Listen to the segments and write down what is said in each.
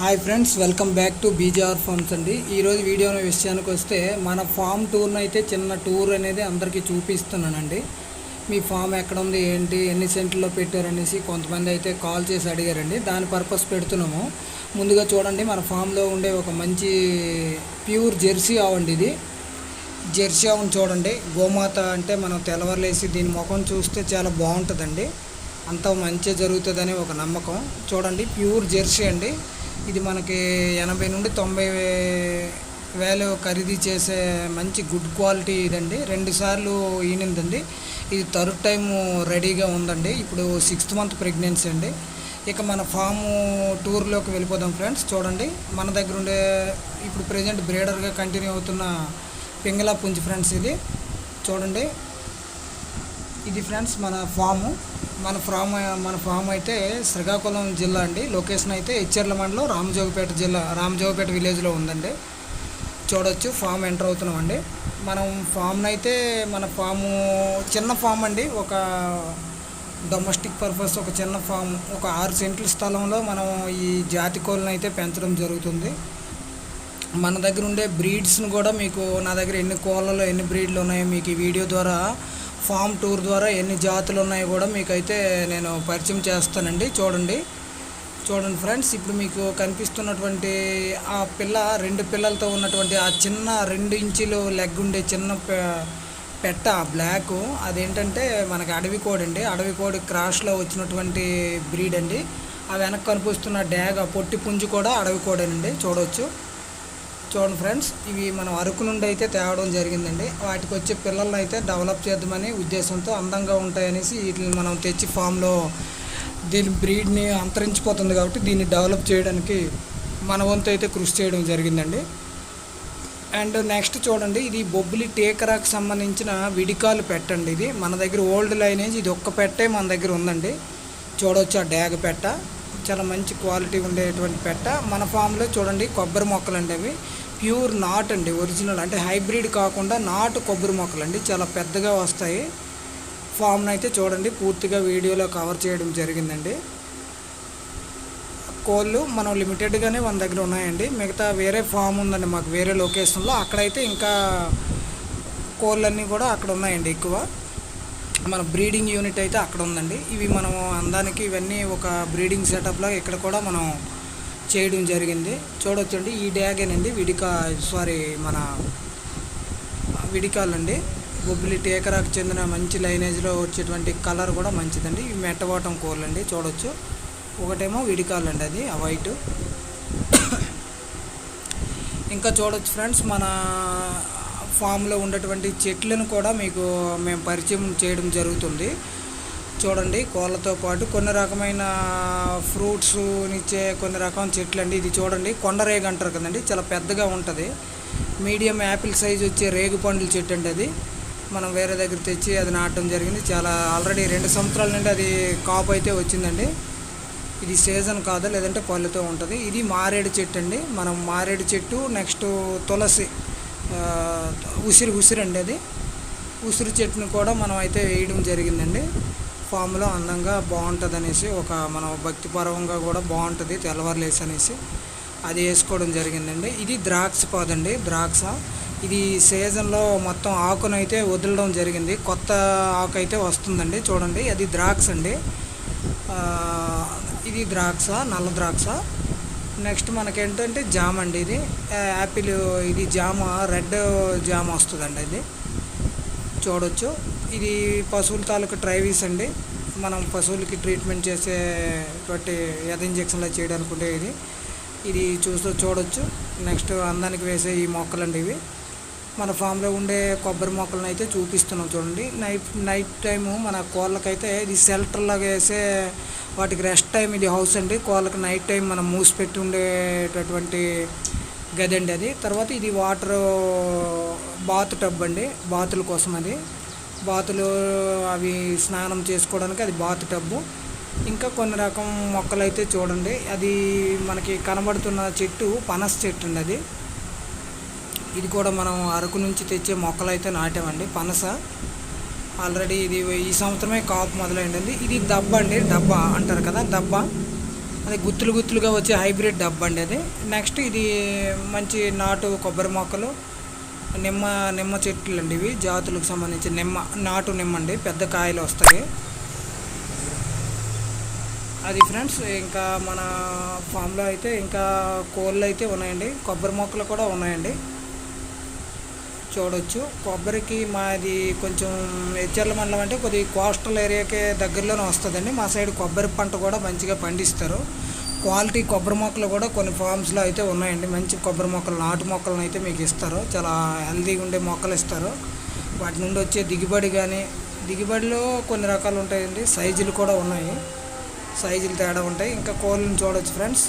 Hi friends welcome back to BJR farms అండి. ఈరోజు video విషయానికి వస్తే మన ఫామ్ టూర్ని అయితే చిన్న టూర్ అనేది అందరికీ చూపిస్తున్నానండి. మీ ఫామ్ ఎక్కడ ఉంది ఏంటి ఎన్ని సెంట్లో పెట్టారనేసి కొంతమంది అయితే కాల్ చేసి అడిగారండి. దాని పర్పస్ పెడుతున్నాము. ముందుగా చూడండి మన ఫామ్లో ఉండే ఒక మంచి ప్యూర్ జెర్సీ ఆవండి ఇది. జెర్సీ ఆవును చూడండి. గోమాత అంటే మనం తెల్లవారులేసి దీని ముఖం చూస్తే చాలా బాగుంటుందండి. అంతా మంచి జరుగుతుందని ఒక నమ్మకం. చూడండి ప్యూర్ జెర్సీ అండి. ఇది మనకి ఎనభై నుండి తొంభై వేలు ఖరీదు చేసే మంచి గుడ్ క్వాలిటీ ఇదండి. రెండు సార్లు ఈనిందండి. ఇది థర్డ్ టైం రెడీగా ఉందండి. ఇప్పుడు సిక్స్త్ మంత్ ప్రెగ్నెన్సీ అండి. ఇక మన ఫాము టూర్లోకి వెళ్ళిపోదాం ఫ్రెండ్స్. చూడండి మన దగ్గర ఉండే ఇప్పుడు ప్రజెంట్ బ్రీడర్గా కంటిన్యూ అవుతున్న పింగళా పుంజి ఫ్రెండ్స్ ఇది. చూడండి ఇది ఫ్రెండ్స్ మన ఫాము. మన ఫామ్ మన ఫామ్ అయితే శ్రీకాకుళం జిల్లా అండి. లొకేషన్ అయితే ఇచ్చర్ల మండలం రామజోగపేట జిల్లా రామజోగపేట విలేజ్లో ఉందండి. చూడొచ్చు ఫామ్ ఎంటర్ అవుతున్నామండి. మనం ఫామ్ని అయితే మన ఫాము చిన్న ఫామ్ అండి. ఒక డొమెస్టిక్ పర్పస్ ఒక చిన్న ఫామ్ ఒక ఆరు సెంట్ల స్థలంలో మనం ఈ జాతి కోళ్ళని అయితే పెంచడం జరుగుతుంది. మన దగ్గర ఉండే బ్రీడ్స్ని కూడా మీకు నా దగ్గర ఎన్ని కోళ్ళలో ఎన్ని బ్రీడ్లు ఉన్నాయో మీకు ఈ వీడియో ద్వారా ఫామ్ టూర్ ద్వారా ఎన్ని జాతులు ఉన్నాయో కూడా మీకైతే నేను పరిచయం చేస్తానండి. చూడండి. చూడండి ఫ్రెండ్స్ ఇప్పుడు మీకు కనిపిస్తున్నటువంటి ఆ పిల్ల రెండు పిల్లలతో ఉన్నటువంటి ఆ చిన్న రెండు ఇంచులు లెగ్ ఉండే చిన్న పెట్ట బ్లాక్ అదేంటంటే మనకి అడవి కోడి అండి. అడవి కోడి క్రాష్లో వచ్చినటువంటి బ్రీడ్ అండి. ఆ వెనక్కి కనిపిస్తున్న డ్యాగ్ ఆ పొట్టి పుంజు కూడా అడవి కోడేనండి. చూడవచ్చు చూడండి ఫ్రెండ్స్ ఇవి మనం అరకు నుండి అయితే తేవడం జరిగిందండి. వాటికి వచ్చే పిల్లల్ని అయితే డెవలప్ చేద్దామని ఉద్దేశంతో అందంగా ఉంటాయనేసి వీటిని మనం తెచ్చి ఫామ్లో దీని బ్రీడ్ని అంతరించిపోతుంది కాబట్టి దీన్ని డెవలప్ చేయడానికి మన వంతు అయితే కృషి చేయడం జరిగిందండి. అండ్ నెక్స్ట్ చూడండి ఇది బొబ్బిలి టేకరాకు సంబంధించిన విడికాలు పెట్టండి ఇది. మన దగ్గర ఓల్డ్ లైనేజ్ ఇది ఒక్క పెట్టే మన దగ్గర ఉందండి. చూడవచ్చు ఆ డ్యాగ్ పెట్ట. చాలా మంచి క్వాలిటీ ఉండేటువంటి పెట్ట. మన ఫామ్లో చూడండి కొబ్బరి మొక్కలు అండి అవి. ప్యూర్ నాట్ అండి ఒరిజినల్. అంటే హైబ్రిడ్ కాకుండా నాటు కొబ్బరి మొక్కలు అండి చాలా పెద్దగా వస్తాయి. ఫామ్ను అయితే చూడండి పూర్తిగా వీడియోలో కవర్ చేయడం జరిగిందండి. కోళ్ళు మనం లిమిటెడ్గానే మన దగ్గర ఉన్నాయండి. మిగతా వేరే ఫామ్ ఉందండి మాకు వేరే లొకేషన్లో అక్కడైతే ఇంకా కోళ్ళన్నీ కూడా అక్కడ ఉన్నాయండి ఎక్కువ. మన బ్రీడింగ్ యూనిట్ అయితే అక్కడ ఉందండి. ఇవి మనం అందానికి ఇవన్నీ ఒక బ్రీడింగ్ సెటప్లో ఇక్కడ కూడా మనం చేయడం జరిగింది. చూడొచ్చండి. ఈ డ్యాగేనండి. విడికా సారీ మన విడికాలండి. బొబ్బిలి టేకరాకు చెందిన మంచి లైనేజ్లో వచ్చేటువంటి కలర్ కూడా మంచిదండి. ఇవి మెట్టవాటం కోళ్ళండి చూడొచ్చు. ఒకటేమో విడికాలండి అది ఆ వైట్. ఇంకా చూడొచ్చు ఫ్రెండ్స్ మన ఫామ్లో ఉన్నటువంటి చెట్లను కూడా మీకు మేము పరిచయం చేయడం జరుగుతుంది. చూడండి కోళ్ళతో పాటు కొన్ని రకమైన ఫ్రూట్స్ ఇచ్చే కొన్ని రకం చెట్లు అండి ఇది చూడండి కొండ రేగు అంటారు కదండి చాలా పెద్దగా ఉంటుంది. మీడియం యాపిల్ సైజ్ వచ్చే రేగు పండ్ల చెట్టు అండి అది. మనం వేరే దగ్గర తెచ్చి అది నాటడం జరిగింది. చాలా ఆల్రెడీ రెండు సంవత్సరాల నుండి అది కాపు అయితే వచ్చిందండి. ఇది సీజన్ కాదు లేదంటే పళ్ళుతో ఉంటుంది. ఇది మారేడు చెట్టు అండి. మనం మారేడు చెట్టు నెక్స్ట్ తులసి ఉసిరి ఉసిరి అండి అది. ఉసిరి చెట్టును కూడా మనం అయితే వేయడం జరిగిందండి. ఫామ్లో అందంగా బాగుంటుంది అనేసి ఒక మన భక్తిపరంగా కూడా బాగుంటుంది తెల్లవారులేసి అనేసి అది వేసుకోవడం జరిగిందండి. ఇది ద్రాక్ష పాదండి ద్రాక్ష. ఇది సీజన్లో మొత్తం ఆకునైతే వదలడం జరిగింది. కొత్త ఆకు అయితే వస్తుందండి చూడండి. అది ద్రాక్ష అండి. ఇది ద్రాక్ష నల్ల ద్రాక్ష. నెక్స్ట్ మనకేంటంటే జామ అండి ఇది. యాపిల్ ఇది జామ రెడ్ జామ వస్తుందండి ఇది చూడొచ్చు. ఇది పశువుల తాలూకు ట్రైవీస్ అండి మనం పశువులకి ట్రీట్మెంట్ చేసేటువంటి ఎద ఇంజక్షన్లో చేయడానికి ఉండే ఇది. ఇది చూస్తూ చూడొచ్చు. నెక్స్ట్ అందానికి వేసే ఈ మొక్కలు అండి ఇవి. మన ఫామ్లో ఉండే కొబ్బరి మొక్కలను అయితే చూపిస్తున్నాం చూడండి. నైట్ నైట్ టైము మన కోళ్ళకైతే ఇది షెల్టర్ లాగా వేసే వాటికి రెస్ట్ టైం ఇది హౌస్ అండి. కోళ్ళకి నైట్ టైం మనం మూసి పెట్టి ఉండేటటువంటి గది అండి అది. తర్వాత ఇది వాటర్ బాత్ టబ్ అండి బాతుల కోసం అది. బాతులు అవి స్నానం చేసుకోవడానికి అది బాత్ టబ్బు ఇంకా కొన్ని రకం మొక్కలు అయితే చూడండి. అది మనకి కనబడుతున్న చెట్టు పనస చెట్టు అండి అది. ఇది కూడా మనం అరకు నుంచి తెచ్చే మొక్కలు అయితే నాటామండి పనస. ఆల్రెడీ ఇది ఈ సంవత్సరమే కాపు మొదలైందండి. ఇది దబ్బ అండి డబ్బా అంటారు కదా దబ్బ. అది గుత్తులు గుత్తులుగా వచ్చే హైబ్రిడ్ డబ్బు అండి అది. నెక్స్ట్ ఇది మంచి నాటు కొబ్బరి మొక్కలు నిమ్మ నిమ్మ చెట్లు అండి ఇవి. జాతులకు సంబంధించి నిమ్మ నాటు నిమ్మ అండి పెద్ద కాయలు వస్తాయి. అది ఫ్రెండ్స్ ఇంకా మన ఫామ్లో అయితే ఇంకా కోళ్ళు అయితే ఉన్నాయండి. కొబ్బరి మొక్కలు కూడా ఉన్నాయండి. చూడొచ్చు. కొబ్బరికి మాది కొంచెం హెచ్చర్ల మండలం అంటే కొద్ది కోస్టల్ ఏరియాకే దగ్గరలోనే వస్తుందండి. మా సైడ్ కొబ్బరి పంట కూడా మంచిగా పండిస్తారు. క్వాలిటీ కొబ్బరి మొక్కలు కూడా కొన్ని ఫామ్స్లో అయితే ఉన్నాయండి. మంచి కొబ్బరి మొక్కలు నాటు మొక్కలను అయితే మీకు ఇస్తారు. చాలా హెల్తీగా ఉండే మొక్కలు ఇస్తారు. వాటి నుండి వచ్చే దిగుబడి కానీ దిగుబడిలో కొన్ని రకాలు ఉంటాయండి. సైజులు కూడా ఉన్నాయి. సైజులు తేడా ఉంటాయి. ఇంకా కోళ్ళని చూడొచ్చు ఫ్రెండ్స్.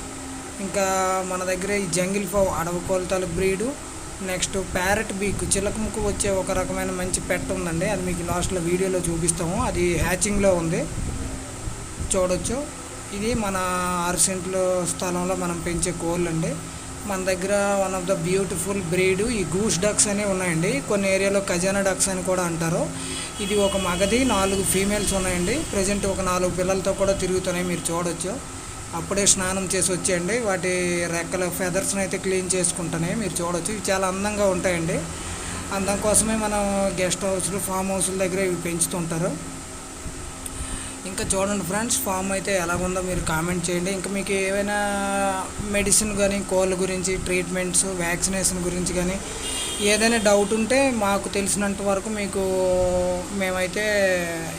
ఇంకా మన దగ్గర ఈ జంగిల్ ఫావ్ అడవి కోళ్ళ బ్రీడు నెక్స్ట్ ప్యారెట్ బీక్ చిలకముకు వచ్చే ఒక రకమైన మంచి పెట్ట ఉందండి. అది మీకు లాస్ట్లో వీడియోలో చూపిస్తాము. అది హ్యాచింగ్లో ఉంది. చూడొచ్చు. ఇది మన ఆరు సెంట్ల స్థలంలో మనం పెంచే కోళ్ళు అండి మన దగ్గర one of the beautiful breed ఈ గూస్ డక్స్ అనేవి ఉన్నాయండి. కొన్ని ఏరియాలో ఖజానా డక్స్ అని కూడా అంటారు. ఇది ఒక మగది నాలుగు ఫీమేల్స్ ఉన్నాయండి. ప్రజెంట్ ఒక నాలుగు పిల్లలతో కూడా తిరుగుతున్నాయి. మీరు చూడొచ్చు. అప్పుడే స్నానం చేసి వచ్చేయండి. వాటి రెక్కల ఫెదర్స్ని అయితే క్లీన్ చేసుకుంటానే మీరు చూడవచ్చు ఇవి చాలా అందంగా ఉంటాయండి. అందం కోసమే మనం గెస్ట్ హౌస్లు ఫామ్ హౌస్ల దగ్గర ఇవి పెంచుతుంటారు. ఇంకా చూడండి ఫ్రెండ్స్ ఫామ్ అయితే ఎలా ఉందో మీరు కామెంట్ చేయండి. ఇంకా మీకు ఏవైనా మెడిసిన్ కానీ కోళ్ళ గురించి ట్రీట్మెంట్స్ వ్యాక్సినేషన్ గురించి కానీ ఏదైనా డౌట్ ఉంటే మాకు తెలిసినంత వరకు మీకు మేమైతే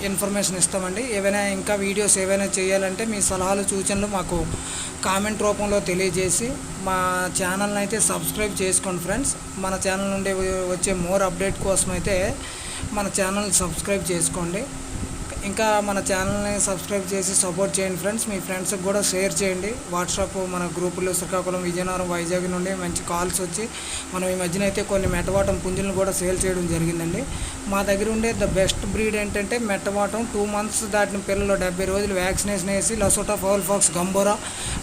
ఇన్ఫర్మేషన్ ఇస్తామండి. ఏవైనా ఇంకా వీడియోస్ ఏవైనా చేయాలంటే మీ సలహాలు సూచనలు మాకు కామెంట్ రూపంలో తెలియజేసి మా ఛానల్ని అయితే సబ్స్క్రైబ్ చేసుకోండి ఫ్రెండ్స్. మన ఛానల్ నుండి వచ్చే మోర్ అప్డేట్ కోసం అయితే మన ఛానల్ సబ్స్క్రైబ్ చేసుకోండి. ఇంకా మన ఛానల్ని సబ్స్క్రైబ్ చేసి సపోర్ట్ చేయండి ఫ్రెండ్స్ మీ ఫ్రెండ్స్కి కూడా షేర్ చేయండి. వాట్సాప్ మన గ్రూపులు శ్రీకాకుళం విజయనగరం వైజాగ్ నుండి మంచి కాల్స్ వచ్చి మనం ఈ మధ్యన అయితే కొన్ని మెటవాటం పుంజులను కూడా సేల్ చేయడం జరిగిందండి. మా దగ్గర ఉండే ద బెస్ట్ బ్రీడ్ ఏంటంటే మెట్టవాటం టూ మంత్స్ దాటిన పిల్లలు డెబ్బై రోజులు వ్యాక్సినేషన్ వేసి లసోటా ఫౌల్ ఫాక్స్ గంబోరా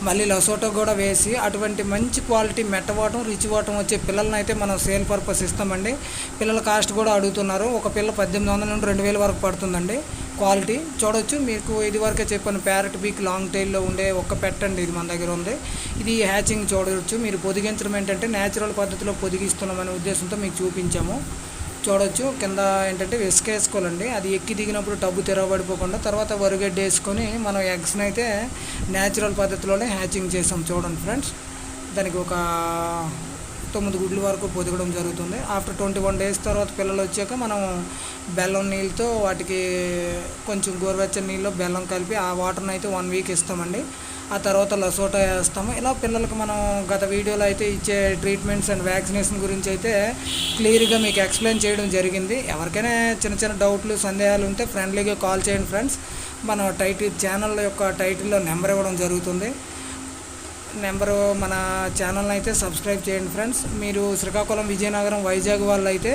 మళ్ళీ లసోటా కూడా వేసి అటువంటి మంచి క్వాలిటీ మెట్టవాటం రిచ్ వాటం వచ్చే పిల్లల్ని అయితే మనం సేల్ పర్పస్ ఇస్తామండి. పిల్లల కాస్ట్ కూడా అడుగుతున్నారు. ఒక పిల్ల పద్దెనిమిది వందల నుండి రెండు వేల వరకు పడుతుందండి. క్వాలిటీ చూడొచ్చు. మీకు ఇది వరకే చెప్పాను ప్యారెట్ బీక్ లాంగ్ టైల్లో ఉండే ఒక్క పెట్టండి ఇది మన దగ్గర ఉంది. ఇది హ్యాచింగ్ చూడవచ్చు మీరు పొదిగించడం ఏంటంటే న్యాచురల్ పద్ధతిలో పొదిగిస్తున్నామనే ఉద్దేశంతో మీకు చూపించాము. చూడొచ్చు. కింద ఏంటంటే వేసుకోవాలండి. అది ఎక్కి దిగినప్పుడు టబ్బు తెరవబడిపోకుండా తర్వాత వరుగడ్డ వేసుకొని మనం ఎగ్స్ని అయితే న్యాచురల్ పద్ధతిలోనే హ్యాచింగ్ చేసాం. చూడండి ఫ్రెండ్స్. దానికి ఒక తొమ్మిది గుడ్ల వరకు పొదగడం జరుగుతుంది. ఆఫ్టర్ ట్వంటీ వన్ డేస్ తర్వాత పిల్లలు వచ్చాక మనం బెల్లం నీళ్ళతో వాటికి కొంచెం గోరువెచ్చని నీళ్ళు బెల్లం కలిపి ఆ వాటర్ని అయితే వన్ వీక్ ఇస్తామండి. ఆ తర్వాత లసోటా వేస్తాము. ఇలా పిల్లలకు మనం గత వీడియోలో అయితే ఇచ్చే ట్రీట్మెంట్స్ అండ్ వ్యాక్సినేషన్ గురించి అయితే క్లియర్గా మీకు ఎక్స్ప్లెయిన్ చేయడం జరిగింది. ఎవరికైనా చిన్న చిన్న డౌట్లు సందేహాలు ఉంటే ఫ్రెండ్లీగా కాల్ చేయండి ఫ్రెండ్స్. మన టైటిల్ ఛానల్ యొక్క టైటిల్లో నెంబర్ ఇవ్వడం జరుగుతుంది. నెంబరు మన ఛానల్ని అయితే సబ్స్క్రైబ్ చేయండి ఫ్రెండ్స్. మీరు శ్రీకాకుళం విజయనగరం వైజాగ్ వాళ్ళు అయితే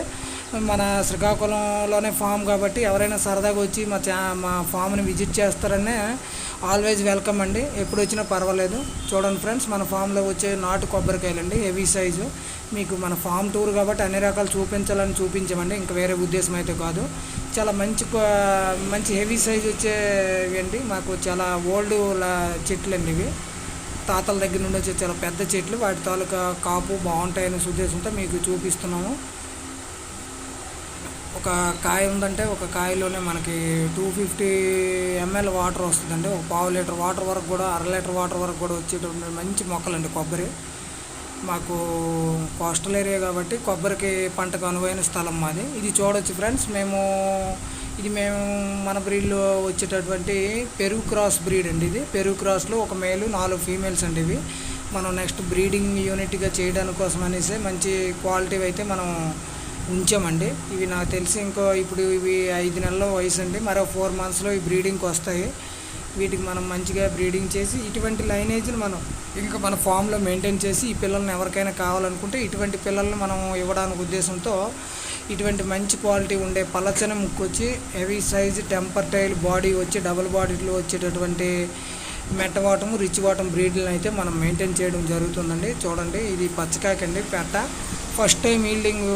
మన శ్రీకాకుళంలోనే ఫామ్ కాబట్టి ఎవరైనా సరదాగా వచ్చి మా చా మా ఫామ్ని విజిట్ చేస్తారనే ఆల్వేజ్ వెల్కమ్ అండి. ఎప్పుడు వచ్చినా పర్వాలేదు. చూడండి ఫ్రెండ్స్ మన ఫామ్లో వచ్చే నాటు కొబ్బరికాయలు అండి హెవీ సైజు. మీకు మన ఫామ్ టూర్ కాబట్టి అన్ని రకాలు చూపించాలని చూపించమండి. ఇంకా వేరే ఉద్దేశం అయితే కాదు. చాలా మంచి మంచి హెవీ సైజ్ వచ్చేవి అండి. మాకు చాలా ఓల్డ్ చెట్లు అండి ఇవి. తాతల దగ్గర నుండి వచ్చే చాలా పెద్ద చెట్లు వాటి తాలూకా కాపు బాగుంటాయనే ఉద్దేశంతో మీకు చూపిస్తున్నాము. ఒక కాయ ఉందంటే ఒక కాయలోనే మనకి టూ ఫిఫ్టీ ఎంఎల్ వాటర్ వస్తుందండి. ఒక పావు లీటర్ వాటర్ వరకు కూడా అర లీటర్ వాటర్ వరకు కూడా వచ్చేటువంటి మంచి మొక్కలండి కొబ్బరి. మాకు కోస్టల్ ఏరియా కాబట్టి కొబ్బరికి పంటకు అనువైన స్థలం మాది. ఇది చూడొచ్చు ఫ్రెండ్స్ మేము ఇది మేము మన బ్రీడ్లో వచ్చేటటువంటి పెరుగు క్రాస్ బ్రీడ్ అండి ఇది. పెరుగు క్రాస్లో ఒక మేలు నాలుగు ఫీమేల్స్ అండి ఇవి. మనం నెక్స్ట్ బ్రీడింగ్ యూనిట్గా చేయడానికి కోసం అనేసి మంచి క్వాలిటీ అయితే మనం ఉంచామండి. ఇవి నాకు తెలిసి ఇంకో ఇప్పుడు ఇవి ఐదు నెలల వయసు అండి. మరో ఫోర్ మంత్స్లో ఈ బ్రీడింగ్కి వస్తాయి. వీటికి మనం మంచిగా బ్రీడింగ్ చేసి ఇటువంటి లైనేజ్ని మనం ఇంకా మన ఫామ్లో మెయింటైన్ చేసి ఈ పిల్లల్ని ఎవరికైనా కావాలనుకుంటే ఇటువంటి పిల్లల్ని మనం ఇవ్వడానికి ఉద్దేశంతో ఇటువంటి మంచి క్వాలిటీ ఉండే పలచన ముక్కు వచ్చి heavy size temper tail body వచ్చి డబుల్ బాడీలో వచ్చేటటువంటి మెట్టవాటం రిచ్ వాటం బ్రీడ్లను అయితే మనం మెయింటైన్ చేయడం జరుగుతుందండి. చూడండి ఇది పచ్చకాకండి పెట్ట ఫస్ట్ టైం ఈల్డింగ్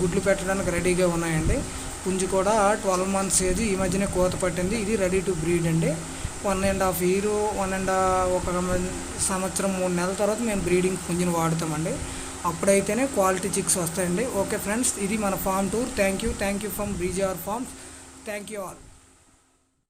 గుడ్లు పెట్టడానికి రెడీగా ఉన్నాయండి. పుంజు కూడా ట్వెల్వ్ మంత్స్ ఏజ్ ఈ మధ్యనే కోత పట్టింది. ఇది రెడీ టు బ్రీడ్ అండి. One and half year one and ఒక సంవత్సరం మూడు నెలల తర్వాత మేము బ్రీడింగ్ పుంజిని వాడతామండి. అప్పుడైతేనే క్వాలిటీ చిక్స్ వస్తాయండి. ఓకే ఫ్రెండ్స్ ఇది మన farm tour. Thank you thank you from BGR farms. Thank you all.